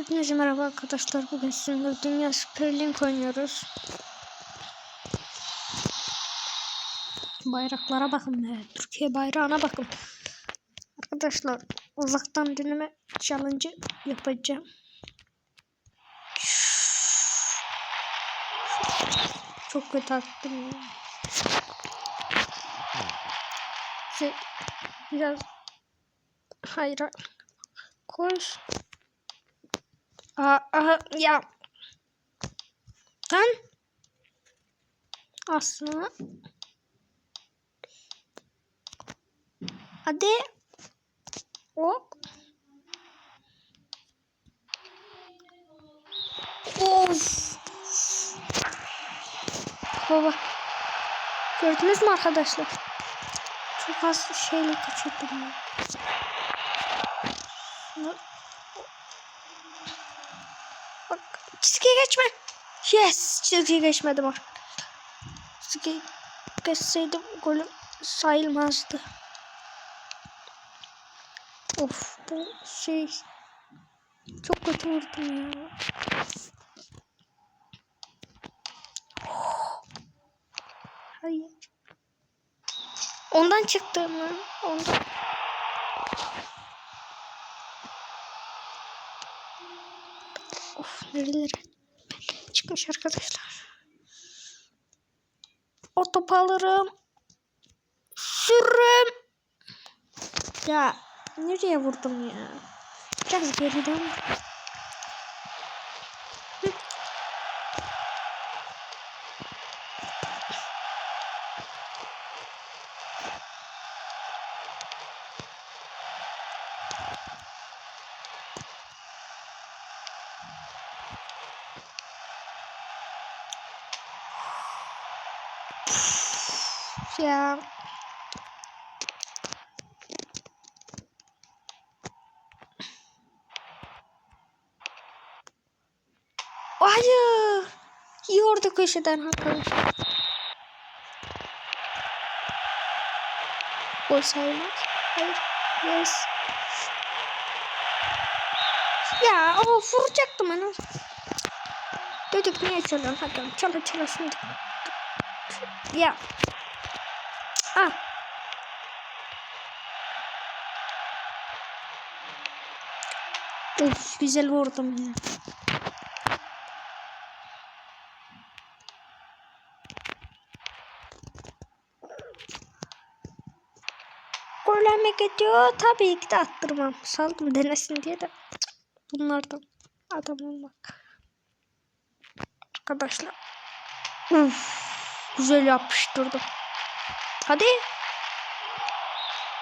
Hepinize merhaba arkadaşlar. Bugün sizinle Dünya Süper Lig oynuyoruz. Bayraklara bakın be. Türkiye bayrağına bakın. Arkadaşlar uzaktan deneme challenge yapacağım. Çok kötü attım ya. Şey, biraz hayır koş. Aa, aha, ya. Lan. Aslında. Hadi. Hop. Of. Baba. Gördünüz mü arkadaşlar? Çok az şeyle kaçırdım ya. Şunu- Bak çizgiye geçme. Yes çizgiye geçmedim arkadaşlar. Çizgiye geçseydim golüm sayılmazdı. Of bu şey çok kötü vurdum ya. Hayır. Ondan çıktı mı? Ondan. Of nerelere çıkmış arkadaşlar. O topu alırım. Sürüm. Ya nereye vurdum ya? Biraz geriden. Hı. Ya. Hayır. İyi orada köşeden arkadaşlar. Gol sayılmaz. Hayır. Yes. Ya o vuracaktım ben. Dedik niye çalıyorsun hakem? Çala çala şimdi. Ya. Of güzel vurdum ya. Goleme gidiyor. Tabii ki de attırmam. Saldım denesin diye de. Bunlardan adam olmak. Arkadaşlar. Uf, güzel yapıştırdım. Hadi.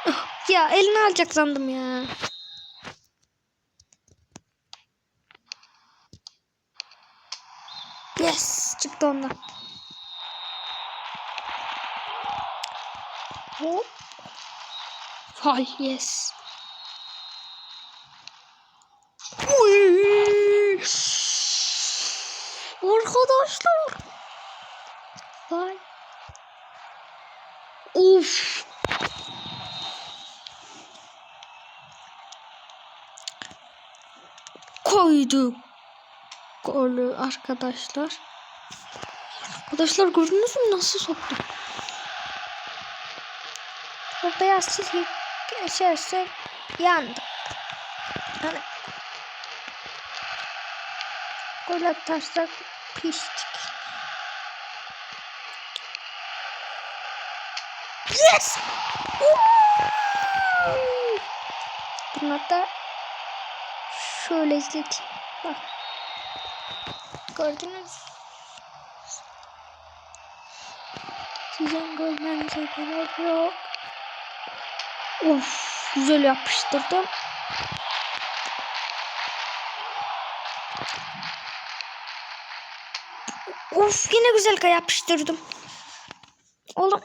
Ah, Ya elini alacak sandım ya. Yes çıktı ondan. Hop. Fal yes. Uy. Arkadaşlar. Vay. Uf. Koyduk. Golü arkadaşlar. Arkadaşlar gördünüz mü nasıl soktu? O beyaz çizgi geçerse yandık. Hani gol atarsak piştik. Yes! Bunlar da şöyle izleteyim. Bak. Gördünüz. Sizin görmenize gerek yok. Of güzel yapıştırdım. Of yine güzel yapıştırdım. Oğlum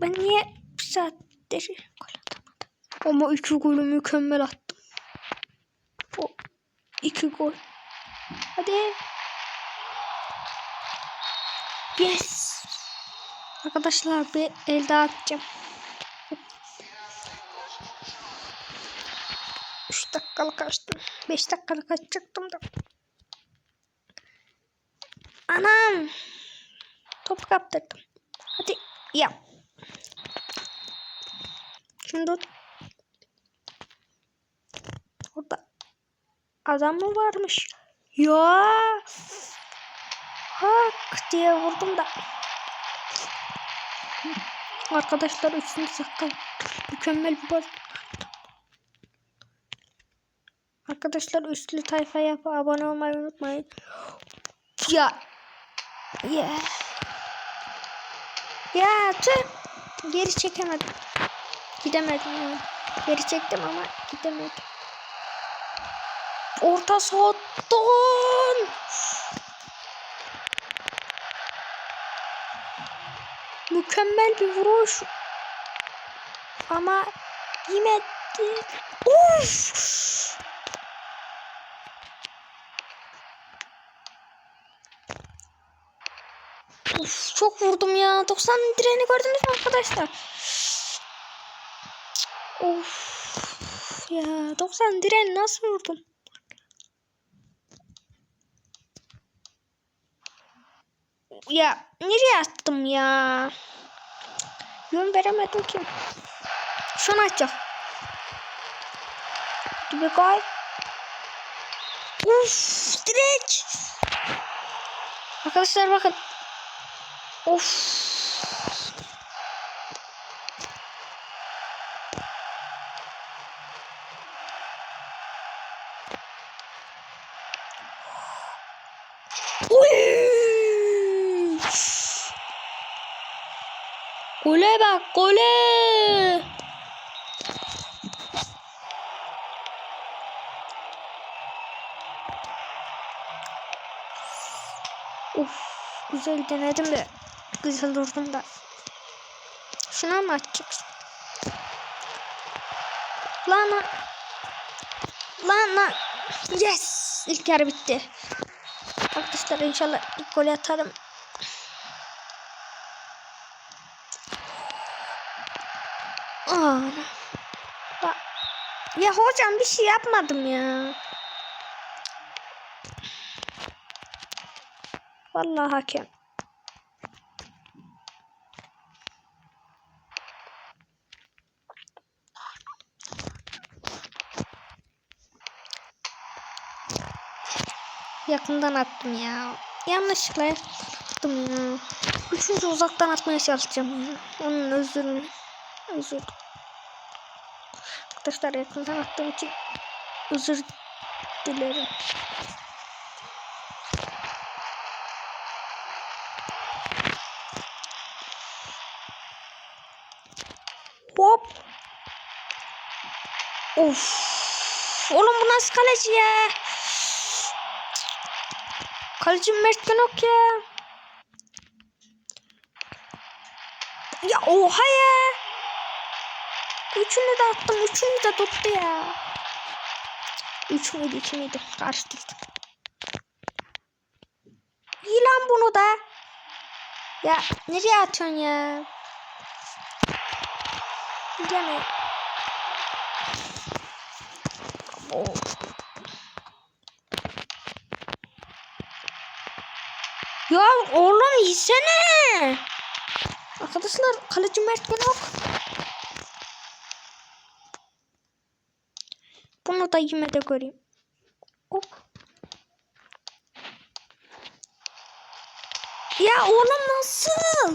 ben niye bir saattir gol atamadım? Ama iki golü mükemmel attım. O iki gol. Hadi. Yes. Arkadaşlar bir el daha atacağım. İşte 3 dakikalık açtım. 5 dakikalık açacaktım da. Anam. Top kaptırdım. Hadi yap. Şimdi. Orada adam mı varmış? Ya. Hak diye vurdum da. Arkadaşlar üçüncü dakika. Mükemmel bir gol. Arkadaşlar üstlü tayfa yap abone olmayı unutmayın. Ya. Ya. Ya tüh. Geri çekemedim. Gidemedim yani. Geri çektim ama gidemedim. Orta saattan. Mükemmel bir vuruş. Ama yemedi. Uf! Uf, çok vurdum ya. 90 direni gördünüz mü arkadaşlar? Of ya 90 diren nasıl vurdum? Ya nereye attım ya? Yön veremedim ki. Şunu açacağım. Dur bir koy. Uf direk. Arkadaşlar bakın. Of. Uy! Gole bak gole. Uf, güzel denedim de güzel durdum da. Şuna mı açacaksın? Lan lan. Lan. Yes. İlk yarı bitti. Arkadaşlar inşallah ilk golü atarım. Ya, hocam bir şey yapmadım ya. Vallahi hakem. Yakından attım ya. Yanlışlıkla attım ya. Üçüncü uzaktan atmaya çalışacağım ya. Onun özürünü. Özür. Arkadaşlar yakından attığım için özür dilerim. Hop. Of. Oğlum bu nasıl kaleci ya? Kaleci Mert Günok ya. Ya oha ya. Üçünü de attım. Üçünü de tuttu ya. Üç müydü iki miydi? Karıştırdım. İyi bunu da. Ya nereye atıyorsun ya? Gene. Oh. Ya oğlum yesene. Arkadaşlar kaleci Mert Günok. Bunu da yeme de göreyim. Hop. Ya oğlum nasıl?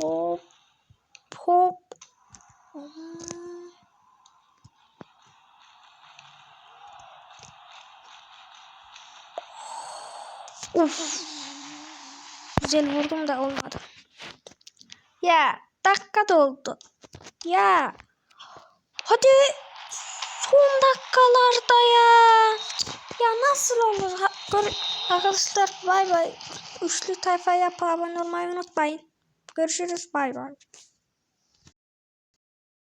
Hop. Hop. Uf. Güzel vurdum da olmadı. Ya dakika doldu. Ya. Hadi. Son dakikalarda ya. Ya nasıl olur? Ha, Arkadaşlar bay bay. Üçlü tayfa yap abone olmayı unutmayın. Görüşürüz bay bay.